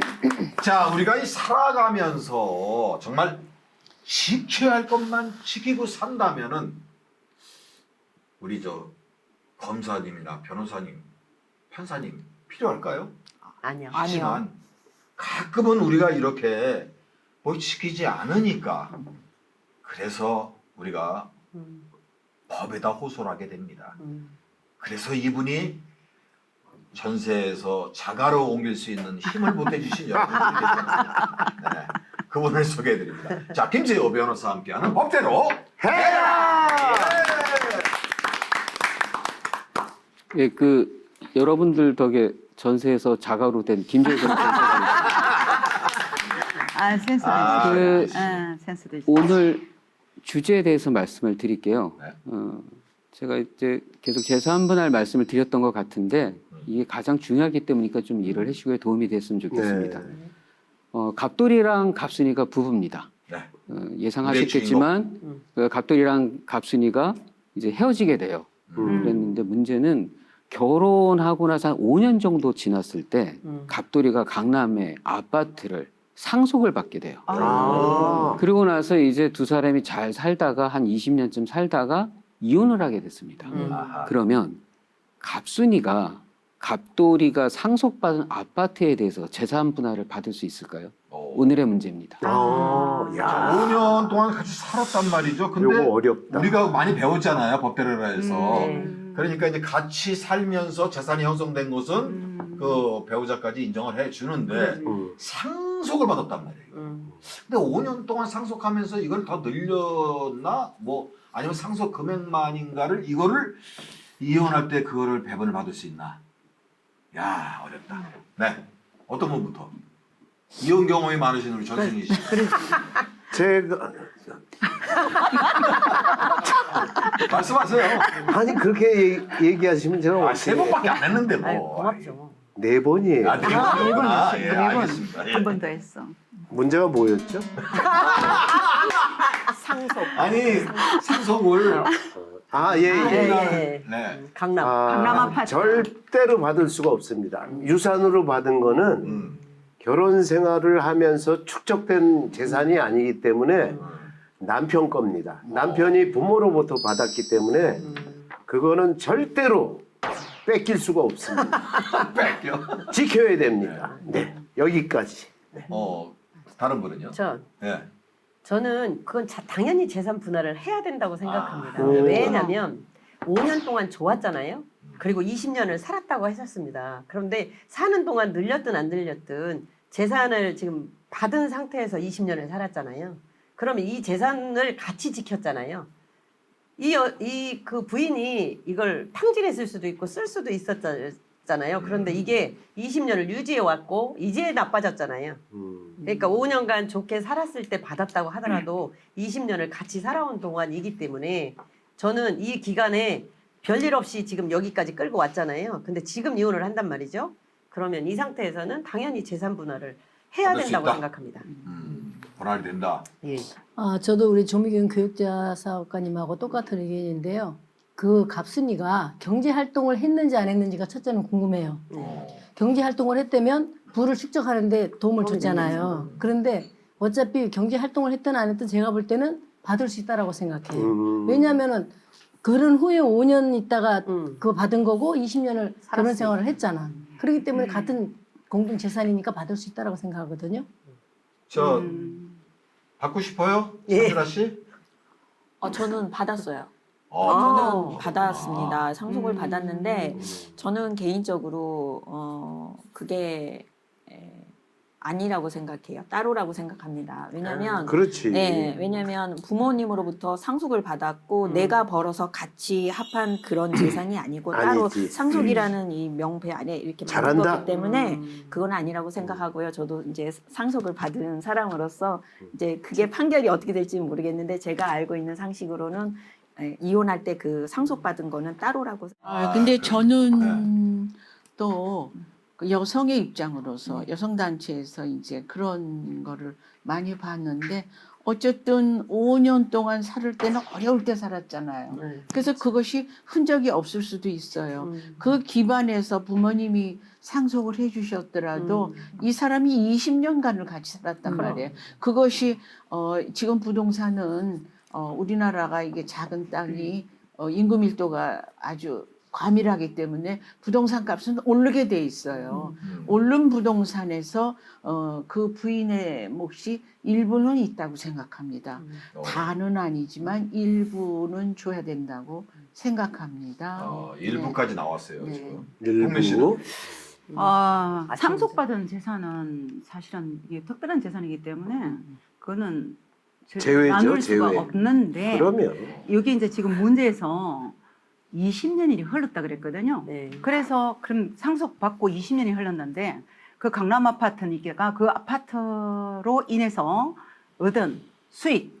자, 우리가 이 살아가면서 정말 지켜야 할 것만 지키고 산다면은 우리 저 검사님이나 변호사님, 판사님 필요할까요? 아니요. 하지만 가끔은 우리가 이렇게 뭐 지키지 않으니까 그래서 우리가 음, 법에다 호소를 하게 됩니다. 음. 그래서 이분이 전세에서 자가로 옮길 수 있는 힘을 보태주신 여러분들이 계십니다. 네, 그분을 소개해드립니다. 자, 김재호 변호사와 함께하는 법대로 해라! 예, 그 여러분들 덕에 전세에서 자가로 된 김재호 변호사. 아 센스도 아, 있어. 그아 센스도 있어. 오늘 주제에 대해서 말씀을 드릴게요. 네. 어, 제가 이제 계속 재산분할 말씀을 드렸던 것 같은데 이게 가장 중요하기 때문이니까 좀 이해를 해주시고 도움이 됐으면 좋겠습니다. 어, 갑돌이랑 갑순이가 부부입니다. 네. 어, 예상하셨겠지만 음. 그 갑돌이랑 갑순이가 이제 헤어지게 돼요. 음. 그랬는데 문제는 결혼하고 나서 한 5년 정도 지났을 때 음. 갑돌이가 강남의 아파트를 상속을 받게 돼요. 아. 그리고 나서 이제 두 사람이 잘 살다가 한 20년쯤 살다가 이혼을 하게 됐습니다. 음. 그러면 갑순이가 갑돌이가 상속받은 아파트에 대해서 재산 분할을 받을 수 있을까요? 오. 오늘의 문제입니다. 어, 자, 야, 5년 동안 같이 살았단 말이죠. 근데 요거 어렵다. 우리가 많이 배웠잖아요. 법대로라 해서. 네. 그러니까 이제 같이 살면서 재산이 형성된 것은 음. 그 배우자까지 인정을 해 주는데 음. 상속을 받았단 말이에요. 음. 근데 5년 동안 상속하면서 이걸 더 늘렸나 뭐 아니면 상속 금액만인가를 이거를 이혼할 때 그거를 배분을 받을 수 있나? 야 어렵다. 네 어떤 분부터? 이혼 경험이 많으신 우리 전승희 씨. 제가 말씀하세요. 아니 그렇게 얘기- 얘기하시면 제가 아, 세 번밖에 안 했는데 뭐. 아유, 고맙죠. 네 번이에요. 아, 네 아, 네 번이구나. 번 예. 네 번. 알겠습니다. 예. 한 번 더 했어. 문제가 뭐였죠? 상속. 아니 상속을 아, 예, 아, 예. 예, 예. 네. 강남. 강남 아파트. 절대로 받을 수가 없습니다. 유산으로 받은 거는 음. 결혼 생활을 하면서 축적된 재산이 아니기 때문에 음. 남편 겁니다. 남편이 부모로부터 받았기 때문에 음. 그거는 절대로 뺏길 수가 없습니다. 뺏겨. 지켜야 됩니다. 네, 여기까지. 어 다른 분은요? 저 예. 저는 그건 자- 당연히 재산 분할을 해야 된다고 생각합니다. 아, 오. 왜냐하면 5년 동안 좋았잖아요. 그리고 20년을 살았다고 하셨습니다. 그런데 사는 동안 늘렸든 안 늘렸든 재산을 지금 받은 상태에서 20년을 살았잖아요. 그러면 이 재산을 같이 지켰잖아요. 이 그 부인이 이걸 탕진했을 수도 있고 쓸 수도 있었잖아요. 그런데 이게 20년을 유지해 왔고 이제 나빠졌잖아요. 음. 그러니까 5년간 좋게 살았을 때 받았다고 하더라도 20년을 같이 살아온 동안이기 때문에 저는 이 기간에 별일 없이 지금 여기까지 끌고 왔잖아요. 근데 지금 이혼을 한단 말이죠. 그러면 이 상태에서는 당연히 재산 분할을 해야 받을 수 된다고 있다? 생각합니다. 음, 분할이 된다. 예. 아, 저도 우리 조미경 교육자 사업가님하고 똑같은 의견인데요. 그 갑순이가 경제 활동을 했는지 안 했는지가 첫째는 궁금해요. 어. 경제 활동을 했다면 부를 축적하는데 도움을 줬잖아요. 그런데 어차피 경제 활동을 했든 안 했든 제가 볼 때는 받을 수 있다라고 생각해요. 음. 왜냐하면은 결혼 후에 5년 있다가 음. 그거 받은 거고 20년을 결혼. 생활을 했잖아. 그렇기 때문에 같은 공동 재산이니까 받을 수 있다라고 생각하거든요. 저 음. 받고 싶어요, 예. 상준아 씨? 어, 저는 받았어요. 어, 아. 저는 받았습니다. 상속을 음. 받았는데 저는 개인적으로 어 그게 에, 아니라고 생각해요. 따로라고 생각합니다. 왜냐면 그렇지. 네, 왜냐면 부모님으로부터 상속을 받았고 음. 내가 벌어서 같이 합한 그런 재산이 아니고 따로 아니지. 상속이라는 이 명패 안에 이렇게 받은 잘한다. 거기 때문에 음. 그건 아니라고 생각하고요. 저도 이제 상속을 받은 사람으로서 이제 그게 판결이 어떻게 될지는 모르겠는데 제가 알고 있는 상식으로는 예, 이혼할 때 그 상속받은 거는 따로라고 아, 근데 네. 저는 또그 여성의 입장으로서 여성 단체에서 이제 그런 거를 많이 봤는데 어쨌든 5년 동안 살을 때는 어려울 때 살았잖아요. 네. 그래서 그것이 흔적이 없을 수도 있어요. 음. 그 기반에서 부모님이 상속을 해주셨더라도 음. 이 사람이 20년간을 같이 살았단. 말이에요. 그것이 어, 지금 부동산은 어, 우리나라가 이게 작은 땅이 어, 인구 밀도가 아주 과밀하기 때문에 부동산 값은 오르게 돼 있어요. 음. 오른 부동산에서 어, 그 부인의 몫이 일부는 있다고 생각합니다. 어, 다는 아니지만 일부는 줘야 된다고 생각합니다. 어, 일부까지 나왔어요 네. 지금. 일부 아, 아, 상속받은 재산은 사실은 이게 특별한 재산이기 때문에 그거는 제- 제외죠, 나눌 수가 제외. 없는데 그러면 여기 이제 지금 문제에서 20년이 흘렀다 그랬거든요. 네. 그래서 그럼 상속받고 20년이 흘렀는데 그 강남 아파트니까 그 아파트로 인해서 얻은 수익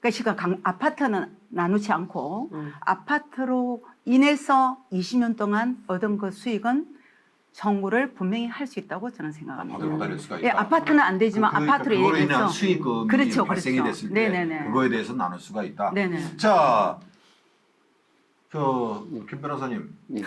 그러니까 강, 아파트는 나누지 않고 음. 아파트로 인해서 20년 동안 얻은 그 수익은 청구를 분명히 할 수 있다고 저는 생각합니다. 받을 받을 수가 있다. 예, 아파트는 안 되지만 그- 그러니까 아파트로 그거로 인한 수익금이 그렇죠, 발생이 그렇죠. 됐을 때 네네네. 그거에 대해서 나눌 수가 있다. 네네. 자, 저김 변호사님 네.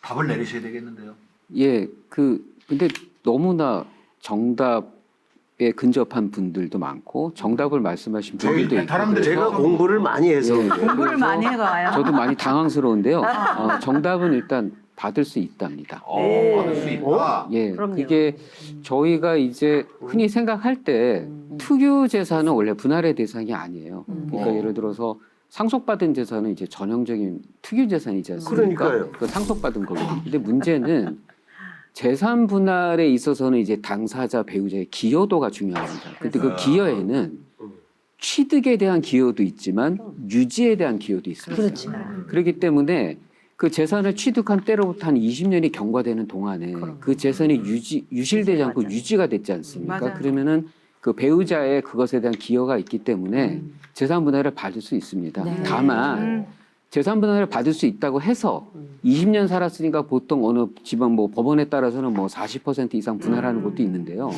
답을 내리셔야 되겠는데요. 예, 그 근데 너무나 정답에 근접한 분들도 많고 정답을 말씀하신 분들도 있고 그래서 제가 공부를 많이 해서 예, 그래요. 공부를 많이 해가요. 저도 많이 당황스러운데요. 어, 정답은 일단 받을 수 있답니다. 어, 네. 받을 수 있다. 예, 그럼요. 그게 저희가 이제 흔히 생각할 때 음. 특유 재산은 원래 분할의 대상이 아니에요. 음. 그러니까 어. 예를 들어서 상속받은 재산은 이제 전형적인 특유 재산이지 않습니까? 그러니까요. 그 상속받은 거거든요. 근데 문제는 재산 분할에 있어서는 이제 당사자 배우자의 기여도가 중요합니다. 근데 그 그래서- 기여에는 음. 취득에 대한 기여도 있지만 유지에 대한 기여도 있습니다. 그렇지. 그렇기 때문에 그 재산을 취득한 때로부터 한 20년이 경과되는 동안에 그럼. 그 재산이 유지 유실되지 않고 맞아요. 유지가 됐지 않습니까? 맞아요. 그러면은 그 배우자의 그것에 대한 기여가 있기 때문에 음. 재산 분할을 받을 수 있습니다. 네. 다만 음. 재산 분할을 받을 수 있다고 해서 음. 20년 살았으니까 보통 어느 지방 뭐 법원에 따라서는 뭐 40% 이상 분할하는 음. 곳도 있는데요.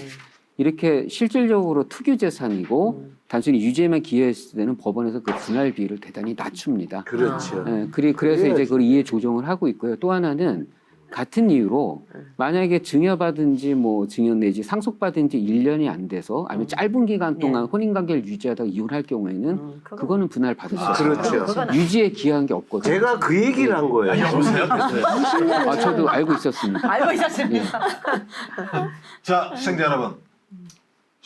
네. 이렇게 실질적으로 특유 재산이고 음. 단순히 유죄만 기여했을 때는 법원에서 그 분할 비율을 대단히 낮춥니다. 그렇죠. 예, 그리, 그래서 이제 그걸 이해 조정을 하고 있고요. 또 하나는 같은 이유로 만약에 증여받은 지 뭐 증여 내지 상속받은 지 1년이 안 돼서 아니면 짧은 기간 동안 네. 혼인 관계를 유지하다가 이혼할 경우에는 음, 그건- 그거는 분할 받을 수 아, 있어요. 그렇죠. 그건 유지에 기여한 게 없거든요. 제가 그 얘기를 한 거예요. 아니, 여보세요. 아, 저도 알고 있었습니다. 알고 있었습니다. 자, 시청자 여러분,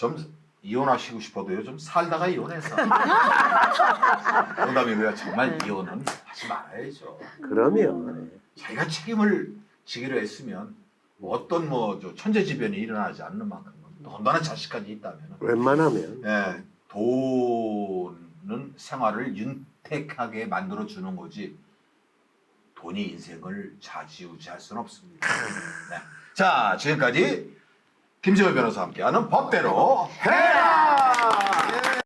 좀 이혼하시고 싶어도요, 좀 살다가 이혼해서. 농담이고요. 정말 이혼은 하지 말아야죠. 그러면 자기가 책임을 지기로 했으면 뭐 어떤 뭐저 천재지변이 일어나지 않는 만큼 돈단한 자식까지 있다면 웬만하면 예, 돈은 생활을 윤택하게 만들어 주는 거지 돈이 인생을 좌지우지할 수는 없습니다. 네. 자 지금까지 김재호 변호사와 함께하는 법대로 해라! 예.